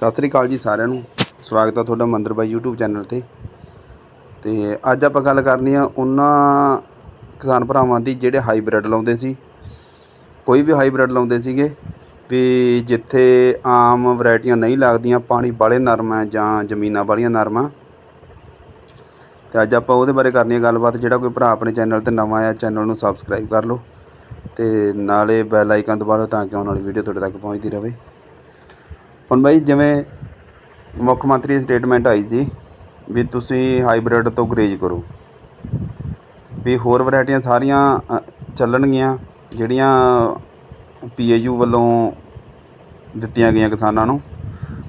ਸਤਿ ਸ੍ਰੀ ਅਕਾਲ ਜੀ ਸਾਰਿਆਂ ਨੂੰ। ਸਵਾਗਤ ਹੈ ਤੁਹਾਡਾ ਮੰਦਰ ਬਾਈ YouTube ਚੈਨਲ ਤੇ। ਤੇ ਅੱਜ ਆਪਾਂ ਗੱਲ ਕਰਨੀ ਆ ਉਹਨਾਂ ਕਿਸਾਨ ਭਰਾਵਾਂ ਦੀ ਜਿਹੜੇ ਹਾਈਬ੍ਰਿਡ ਲਾਉਂਦੇ ਸੀ। ਕੋਈ ਵੀ ਹਾਈਬ੍ਰਿਡ ਲਾਉਂਦੇ ਸੀਗੇ ਵੀ ਜਿੱਥੇ ਆਮ ਵੈਰਾਈਟੀਆਂ ਨਹੀਂ ਲੱਗਦੀਆਂ, ਪਾਣੀ ਬਾਲੇ ਨਰਮ ਹੈ ਜਾਂ ਜ਼ਮੀਨਾਂ ਵਾਲੀਆਂ ਨਰਮ ਆ। ਤੇ ਅੱਜ ਆਪਾਂ ਉਹਦੇ ਬਾਰੇ ਕਰਨੀ ਆ ਗੱਲਬਾਤ। ਜਿਹੜਾ ਕੋਈ ਭਰਾ ਆਪਣੇ ਚੈਨਲ ਤੇ ਨਵਾਂ ਆਇਆ, ਚੈਨਲ ਨੂੰ ਸਬਸਕ੍ਰਾਈਬ ਕਰ ਲਓ। ਤੇ ਨਾਲੇ ਬੈਲ ਆਈਕਨ ਦਬਾ ਲਓ ਤਾਂ ਕਿ ਆਉਣ ਵਾਲੀ ਵੀਡੀਓ ਤੁਹਾਡੇ ਤੱਕ ਪਹੁੰਚਦੀ ਰਹੇ। ਹੁਣ ਬਾਈ ਜਿਵੇਂ ਮੁੱਖ ਮੰਤਰੀ ਦੀ ਸਟੇਟਮੈਂਟ ਆਈ ਸੀ ਵੀ ਤੁਸੀਂ ਹਾਈਬ੍ਰਿਡ ਤੋਂ ਗਰੇਜ ਕਰੋ, ਵੀ ਹੋਰ ਵੈਰਾਈਟੀਆਂ ਸਾਰੀਆਂ ਚੱਲਣਗੀਆਂ ਜਿਹੜੀਆਂ ਪੀਏਯੂ ਵੱਲੋਂ ਦਿੱਤੀਆਂ ਗਈਆਂ ਕਿਸਾਨਾਂ ਨੂੰ,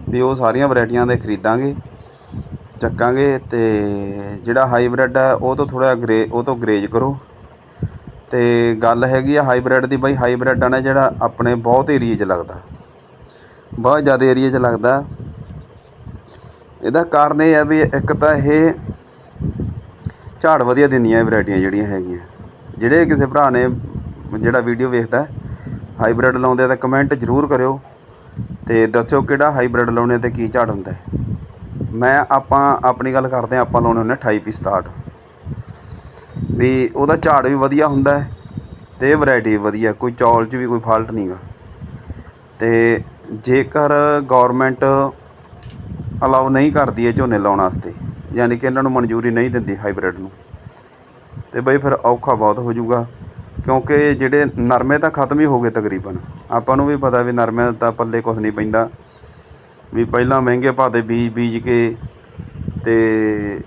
ਵੀ ਉਹ ਸਾਰੀਆਂ ਵੈਰਾਈਟੀਆਂ ਦੇ ਖਰੀਦਾਂਗੇ, ਚੱਕਾਂਗੇ ਤੇ ਜਿਹੜਾ ਹਾਈਬ੍ਰਿਡ ਹੈ ਉਹ ਤੋਂ ਥੋੜਾ ਗਰੇ, ਉਹ ਤੋਂ ਗਰੇਜ ਕਰੋ। ਤੇ ਗੱਲ ਹੈਗੀ ਆ ਹਾਈਬ੍ਰਿਡ ਦੀ, ਬਾਈ ਹਾਈਬ੍ਰਿਡ ਨੇ ਜਿਹੜਾ ਆਪਣੇ ਬਹੁਤ ਏਰੀਏ 'ਚ ਲੱਗਦਾ। ਬਹੁਤ ਜ਼ਿਆਦਾ ਏਰੀਆ 'ਚ ਲੱਗਦਾ। ਇਹਦਾ ਕਾਰਨ ਇਹ ਹੈ ਵੀ ਇੱਕ ਤਾਂ ਇਹ ਝਾੜ ਵਧੀਆ ਦਿੰਦੀਆਂ ਇਹ ਵੈਰਾਈਟੀਆਂ ਜਿਹੜੀਆਂ ਹੈਗੀਆਂ। ਜਿਹੜੇ ਕਿਸੇ ਭਰਾ ਨੇ ਜਿਹੜਾ ਵੀਡੀਓ ਵੇਖਦਾ ਹਾਈਬ੍ਰਿਡ ਲਾਉਂਦੇ ਆ ਤਾਂ ਕਮੈਂਟ ਜ਼ਰੂਰ ਕਰਿਓ ਤੇ ਦੱਸਿਓ ਕਿਹੜਾ ਹਾਈਬ੍ਰਿਡ ਲਾਉਣੇ ਤੇ ਕੀ ਝਾੜ ਹੁੰਦਾ। ਮੈਂ ਆਪਾਂ ਆਪਣੀ ਗੱਲ ਕਰਦੇ ਹਾਂ, ਆਪਾਂ ਲਾਉਣੇ ਹੁੰਦੇ 28 ਪੀ 67 ਵੀ ਉਹਦਾ ਝਾੜ ਵੀ ਵਧੀਆ ਹੁੰਦਾ ਹੈ ਤੇ ਵੈਰਾਈਟੀ ਵੀ ਵਧੀਆ, ਕੋਈ ਚੌਲ 'ਚ ਵੀ ਕੋਈ ਫਾਲਟ ਨਹੀਂਗਾ ਤੇ ਜੇਕਰ ਗੌਰਮੈਂਟ ਅਲਾਓ ਨਹੀਂ ਕਰਦੀ ਹੈ ਝੋਨੇ ਲਾਉਣ ਵਾਸਤੇ, ਯਾਨੀ ਕਿ ਇਹਨਾਂ ਨੂੰ ਮਨਜ਼ੂਰੀ ਨਹੀਂ ਦਿੰਦੀ ਹਾਈਬ੍ਰਿਡ ਨੂੰ, ਤੇ ਬਈ ਫਿਰ ਔਖਾ ਬਹੁਤ ਹੋ ਜਾਊਗਾ, ਕਿਉਂਕਿ ਜਿਹੜੇ ਨਰਮੇ ਤਾਂ ਖਤਮ ਹੀ ਹੋ ਗਏ ਤਕਰੀਬਨ। ਆਪਾਂ ਨੂੰ ਵੀ ਪਤਾ ਵੀ ਨਰਮੇ ਦਾ ਪੱਲੇ ਕੁਝ ਨਹੀਂ ਪੈਂਦਾ, ਵੀ ਪਹਿਲਾਂ ਮਹਿੰਗੇ ਭਾਅ ਦੇ ਬੀਜ ਬੀਜ ਕੇ ਤੇ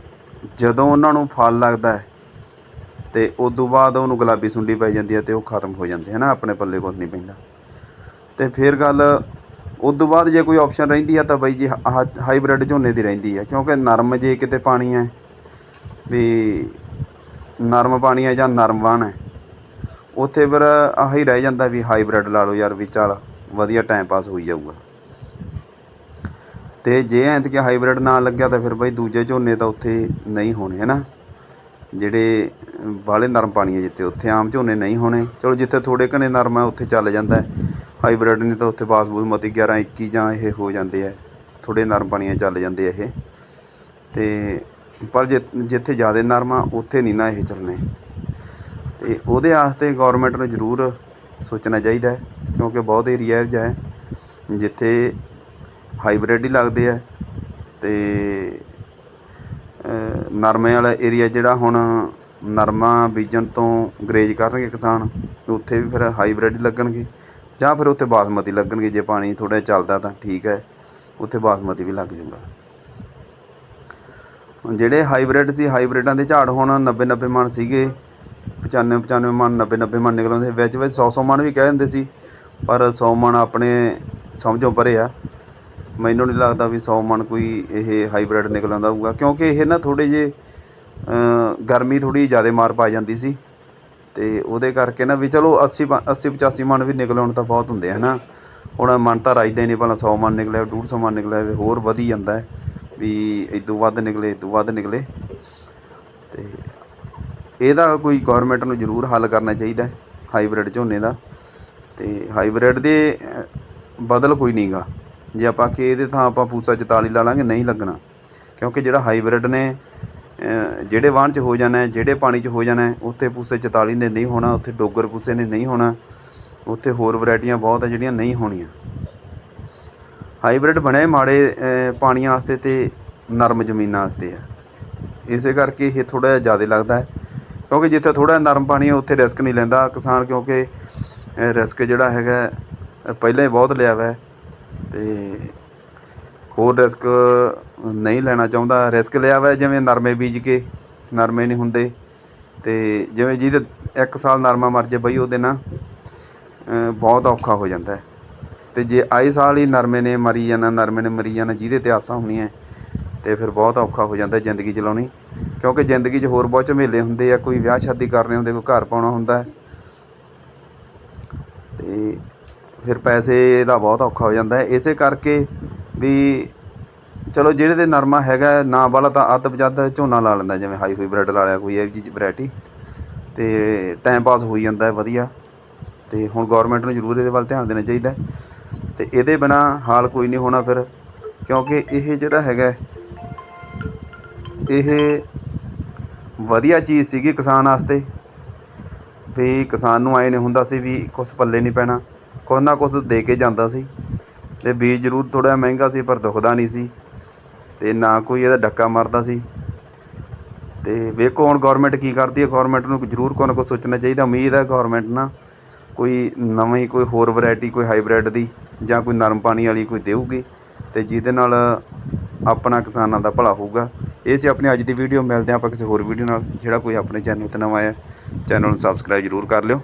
ਜਦੋਂ ਉਹਨਾਂ ਨੂੰ ਫਲ ਲੱਗਦਾ ਹੈ, ਤੇ ਤੋਂ ਬਾਅਦ ਉਹਨੂੰ ਗੁਲਾਬੀ ਸੁੰਡੀ ਪੈ ਜਾਂਦੀ ਹੈ ਤੇ ਉਹ ਖਤਮ ਹੋ ਜਾਂਦੇ ਹੈ ਨਾ ਆਪਣੇ ਪੱਲੇ ਕੁਝ ਨਹੀਂ ਪੈਂਦਾ। ਤੇ ਫਿਰ ਗੱਲ ਉਦੋਂ ਬਾਅਦ ਜੇ ਕੋਈ ਆਪਸ਼ਨ ਰਹਿੰਦੀ ਆ ਤਾਂ ਬਾਈ ਜੀ ਹਾਈਬ੍ਰਿਡ ਝੋਨੇ ਦੀ ਰਹਿੰਦੀ ਆ, ਕਿਉਂਕਿ ਨਰਮ ਜੇ ਕਿਤੇ ਪਾਣੀ ਹੈ ਵੀ ਨਰਮ ਪਾਣੀ ਹੈ ਜਾਂ ਨਰਮ ਵਾਣ ਹੈ ਉੱਥੇ ਫਿਰ ਆਹੀ ਰਹਿ ਜਾਂਦਾ ਵੀ ਹਾਈਬ੍ਰਿਡ ਲਾ ਲਓ ਯਾਰ ਵੀ ਚੱਲ ਵਧੀਆ ਟਾਈਮ ਪਾਸ ਹੋਈ ਜਾਊਗਾ। ਤੇ ਜੇ ਐਂਤ ਹਾਈਬ੍ਰਿਡ ਨਾ ਲੱਗਿਆ ਤਾਂ ਫਿਰ ਬਾਈ ਦੂਜੇ ਝੋਨੇ ਤਾਂ ਉੱਥੇ ਨਹੀਂ ਹੋਣੇ ਹੈ ਨਾ ਜਿਹੜੇ ਬਾਹਲੇ ਨਰਮ ਪਾਣੀ ਹੈ ਜਿੱਥੇ, ਉੱਥੇ ਆਮ ਝੋਨੇ ਨਹੀਂ ਹੋਣੇ। ਚਲੋ ਜਿੱਥੇ ਥੋੜੇ ਘਣੇ ਨਰਮ ਹੈ ਉੱਥੇ ਚੱਲ ਜਾਂਦਾ। ਹਾਈਬ੍ਰਿਡ ਨੇ ਤਾਂ ਉੱਥੇ ਬਾਸ ਬੂਸਮਤੀ 11 21 ਜਾਂ ਇਹ ਹੋ ਜਾਂਦੇ ਆ। ਥੋੜੇ ਨਰਮ ਪਾਣੀਆਂ ਚੱਲ ਜਾਂਦੇ ਆ ਇਹ। ਤੇ ਪਰ ਜਿ, ਜਿੱਥੇ ਜ਼ਿਆਦਾ ਨਰਮ ਆ, ਉੱਥੇ ਨਹੀਂ ਨਾ ਇਹ ਚੱਲਣੇ। ਤੇ ਉਹਦੇ ਵਾਸਤੇ ਗਵਰਨਮੈਂਟ ਨੂੰ ਜ਼ਰੂਰ ਸੋਚਣਾ ਚਾਹੀਦਾ ਹੈ, ਕਿਉਂਕਿ ਬਹੁਤ ਏਰੀਆ ਇਹੋ ਜਿਹਾ ਹੈ, ਜਿੱਥੇ ਹਾਈਬ੍ਰਿਡ ਹੀ ਲੱਗਦੇ ਆ। ਤੇ ਨਰਮੇ ਵਾਲਾ ਏਰੀਆ ਜਿਹੜਾ ਹੁਣ ਨਰਮਾ ਬੀਜਣ ਤੋਂ ਗਰੇਜ ਕਰਨਗੇ ਕਿਸਾਨ, ਉੱਥੇ ਵੀ ਫਿਰ ਹਾਈਬ੍ਰਿਡ ਹੀ ਲੱਗਣਗੇ। ਜਾਂ ਫਿਰ ਉੱਥੇ ਬਾਸਮਤੀ ਲੱਗਣਗੇ ਜੇ ਪਾਣੀ ਥੋੜਾ ਚੱਲਦਾ ਤਾਂ ਠੀਕ ਹੈ ਉੱਥੇ ਬਾਸਮਤੀ ਵੀ ਲੱਗ ਜੂਗਾ। ਜਿਹੜੇ ਹਾਈਬ੍ਰਿਡ ਸੀ ਹਾਈਬ੍ਰਿਡਾਂ ਦੇ ਝਾੜ ਹੁਣ 90 90 ਮਣ ਸੀਗੇ 95 95 ਮਣ 90 90 ਮਣ ਨਿਕਲਉਂਦੇ ਵਿੱਚ ਵਿੱਚ 100 100 ਮਣ ਵੀ ਕਹਿ ਦਿੰਦੇ ਸੀ ਪਰ 100 ਮਣ ਆਪਣੇ ਸਮਝੋਂ ਪਰੇ ਆ। ਮੈਨੂੰ ਨਹੀਂ ਲੱਗਦਾ ਵੀ 100 ਮਣ ਕੋਈ ਇਹ ਹਾਈਬ੍ਰਿਡ ਨਿਕਲ ਆਉਂਦਾ ਹੋਊਗਾ ਕਿਉਂਕਿ ਇਹ ਨਾ ਥੋੜੇ ਜੇ ਅ, ਗਰਮੀ ਥੋੜੀ ਜ਼ਿਆਦਾ ਮਾਰ ਪਾ ਜਾਂਦੀ ਸੀ। ਅਤੇ ਉਹਦੇ ਕਰਕੇ ਨਾ ਵੀ ਚਲੋ 80 ਪ- 80 85 ਮਣ ਵੀ ਨਿਕਲ ਆਉਣ ਤਾਂ ਬਹੁਤ ਹੁੰਦੇ ਆ ਨਾ ਹੁਣ ਮਨ ਤਾਂ ਰਾਈਦਾ ਹੀ ਨਹੀਂ ਭਲਾ ਸੌ ਮਣ ਨਿਕਲਿਆ 150 ਮਣ ਨਿਕਲਿਆ, ਵੀ ਹੋਰ ਵਧੀ ਜਾਂਦਾ ਵੀ ਇਦੋਂ ਵੱਧ ਨਿਕਲੇ ਇਦੋਂ ਵੱਧ ਨਿਕਲੇ। ਅਤੇ ਇਹਦਾ ਕੋਈ ਗਵਰਨਮੈਂਟ ਨੂੰ ਜ਼ਰੂਰ ਹੱਲ ਕਰਨਾ ਚਾਹੀਦਾ ਹੈ ਹਾਈਬ੍ਰਿਡ ਝੋਨੇ ਦਾ। ਅਤੇ ਹਾਈਬ੍ਰਿਡ ਦੇ ਬਦਲ ਕੋਈ ਨਹੀਂਗਾ ਜੇ ਆਪਾਂ ਕਿ ਇਹਦੇ ਥਾਂ ਆਪਾਂ ਪੂਸਾ 44 ਲਾ ਲਾਂਗੇ, ਨਹੀਂ ਲੱਗਣਾ। ਕਿਉਂਕਿ ਜਿਹੜਾ ਹਾਈਬ੍ਰਿਡ ਨੇ ਜਿਹੜੇ ਵਾਹਣ 'ਚ ਹੋ ਜਾਣਾ ਜਿਹੜੇ ਪਾਣੀ 'ਚ ਹੋ ਜਾਣਾ ਉੱਥੇ ਪੂਸੇ 44 ਨੇ ਨਹੀਂ ਹੋਣਾ, ਉੱਥੇ ਡੋਗਰ ਪੂਸੇ ਨੇ ਨਹੀਂ ਹੋਣਾ, ਉੱਥੇ ਹੋਰ ਵੈਰਾਈਟੀਆਂ ਬਹੁਤ ਆ ਜਿਹੜੀਆਂ ਨਹੀਂ ਹੋਣੀਆਂ। ਹਾਈਬ੍ਰਿਡ ਬਣੇ ਮਾੜੇ ਪਾਣੀਆਂ ਵਾਸਤੇ ਤੇ ਨਰਮ ਜ਼ਮੀਨਾਂ ਵਾਸਤੇ ਆ। ਇਸੇ ਕਰਕੇ ਇਹ ਥੋੜਾ ਜਿਹਾ ਜ਼ਿਆਦਾ ਲੱਗਦਾ ਹੈ, ਕਿਉਂਕਿ ਜਿੱਥੇ ਥੋੜਾ ਨਰਮ ਪਾਣੀ ਹੈ, ਉੱਥੇ ਰਿਸਕ ਨਹੀਂ ਲੈਂਦਾ। ਕਿਸਾਨ ਕਿਉਂਕਿ ਰਿਸਕ ਜਿਹੜਾ ਹੈਗਾ, ਪਹਿਲਾਂ ਹੀ ਬਹੁਤ ਲਿਆ ਵਾ ਹੈ ਤੇ ਹੋਰ ਰਿਸਕ ਨਹੀਂ ਲੈਣਾ ਚਾਹੁੰਦਾ। ਰਿਸਕ ਲਿਆ ਵਾ ਜਿਵੇਂ ਨਰਮੇ ਬੀਜ ਕੇ, ਨਰਮੇ ਨਹੀਂ ਹੁੰਦੇ। ਤੇ ਜਿਵੇਂ ਜਿਹਦੇ ਇੱਕ ਸਾਲ ਨਰਮਾ ਮਰ ਜੇ ਬਈ ਉਹਦੇ ਨਾਲ ਬਹੁਤ ਔਖਾ ਹੋ ਜਾਂਦਾ। ਹੈ ਤੇ ਜੇ ਆਏ ਸਾਲ ਹੀ ਨਰਮੇ ਨੇ ਮਰੀ ਜਾਣਾ, ਨਰਮੇ ਨੇ ਮਰੀ ਜਾਣਾ, ਜਿਹਦੇ ਤੇ ਆਸਾਂ ਹੋਣੀਆਂ, ਤੇ ਫਿਰ ਬਹੁਤ ਔਖਾ ਹੋ ਜਾਂਦਾ ਜ਼ਿੰਦਗੀ ਚਲਾਉਣੀ। ਕਿਉਂਕਿ ਜ਼ਿੰਦਗੀ 'ਚ ਹੋਰ ਬਹੁਤ ਝਮੇਲੇ ਹੁੰਦੇ ਆ, ਕੋਈ ਵਿਆਹ ਸ਼ਾਦੀ ਕਰਨੇ ਹੁੰਦੇ, ਕੋਈ ਘਰ ਪਾਉਣਾ ਹੁੰਦਾ। ਹੈ ਤੇ ਫਿਰ ਪੈਸੇ ਦਾ ਬਹੁਤ ਔਖਾ ਹੋ ਜਾਂਦਾ। ਹੈ ਇਸੇ ਕਰਕੇ ਵੀ ਚਲੋ ਜਿਹੜੇ ਤੇ ਨਰਮਾ ਹੈਗਾ, ਨਾ ਵਾਲਾ ਤਾਂ ਅੱਧ ਬਜੱਦ ਝੋਨਾ ਲਾ ਲੈਂਦਾ, ਜਿਵੇਂ ਹਾਈ ਹੋਈ ਬ੍ਰੈਡ ਲਾ ਲਿਆ ਕੋਈ, ਇਹ ਜਿਹੀ ਵੈਰਾਈਟੀ ਤੇ ਟਾਈਮ ਪਾਸ ਹੋਈ ਜਾਂਦਾ ਹੈ ਵਧੀਆ। ਤੇ ਹੁਣ ਗਵਰਨਮੈਂਟ ਨੂੰ ਜ਼ਰੂਰ ਇਹਦੇ ਵੱਲ ਧਿਆਨ ਦੇਣਾ ਚਾਹੀਦਾ। ਹੈ ਤੇ ਇਹਦੇ ਬਿਨਾ ਹਾਲ ਕੋਈ ਨਹੀਂ ਹੋਣਾ ਫਿਰ, ਕਿਉਂਕਿ ਇਹ ਜਿਹੜਾ ਹੈਗਾ, ਇਹ ਵਧੀਆ ਚੀਜ਼ ਸੀਗੀ ਕਿਸਾਨ ਵਾਸਤੇ। ਵੀ ਕਿਸਾਨ ਨੂੰ ਐਂ ਨਹੀਂ ਹੁੰਦਾ ਸੀ ਵੀ ਕੁਛ ਪੱਲੇ ਨਹੀਂ ਪੈਣਾ, ਕੁਛ ਨਾ ਕੁਛ ਦੇ ਕੇ ਜਾਂਦਾ ਸੀ। ਤੇ ਬੀਜ ਜ਼ਰੂਰ ਥੋੜ੍ਹਾ ਮਹਿੰਗਾ ਸੀ, ਪਰ ਦੁਖਦਾ ਨਹੀਂ ਸੀ ਤੇ ਨਾ ਕੋਈ ਇਹਦਾ ਡੱਕਾ ਮਾਰਦਾ ਸੀ। ਤੇ ਵੇਖੋ ਹੁਣ ਗਵਰਨਮੈਂਟ ਕੀ ਕਰਦੀ ਹੈ ਗਵਰਨਮੈਂਟ ਨੂੰ ਜ਼ਰੂਰ ਕੋਈ ਨਾ ਕੁਛ ਸੋਚਣਾ ਚਾਹੀਦਾ। ਉਮੀਦ ਹੈ ਗਵਰਨਮੈਂਟ ਨਾ ਕੋਈ ਨਵੀਂ ਕੋਈ ਹੋਰ ਵੈਰਾਈਟੀ ਕੋਈ ਹਾਈਬ੍ਰਿਡ ਦੀ ਜਾਂ ਕੋਈ ਨਰਮ ਪਾਣੀ ਵਾਲੀ ਕੋਈ ਦੇਊਗੀ ਤੇ ਜਿਹਦੇ ਨਾਲ ਆਪਣਾ ਕਿਸਾਨਾਂ ਦਾ ਭਲਾ ਹੋਊਗਾ। ਇਹ ਸੀ ਆਪਣੀ ਅੱਜ ਦੀ ਵੀਡੀਓ ਮਿਲਦੇ ਹਾਂ ਆਪਾਂ ਕਿਸੇ ਹੋਰ ਵੀਡੀਓ ਨਾਲ। ਜਿਹੜਾ ਕੋਈ ਆਪਣੇ ਚੈਨਲ ਤੇ ਨਵਾਂ ਆਇਆ ਚੈਨਲ ਨੂੰ ਸਬਸਕ੍ਰਾਈਬ ਜ਼ਰੂਰ ਕਰ ਲਿਓ।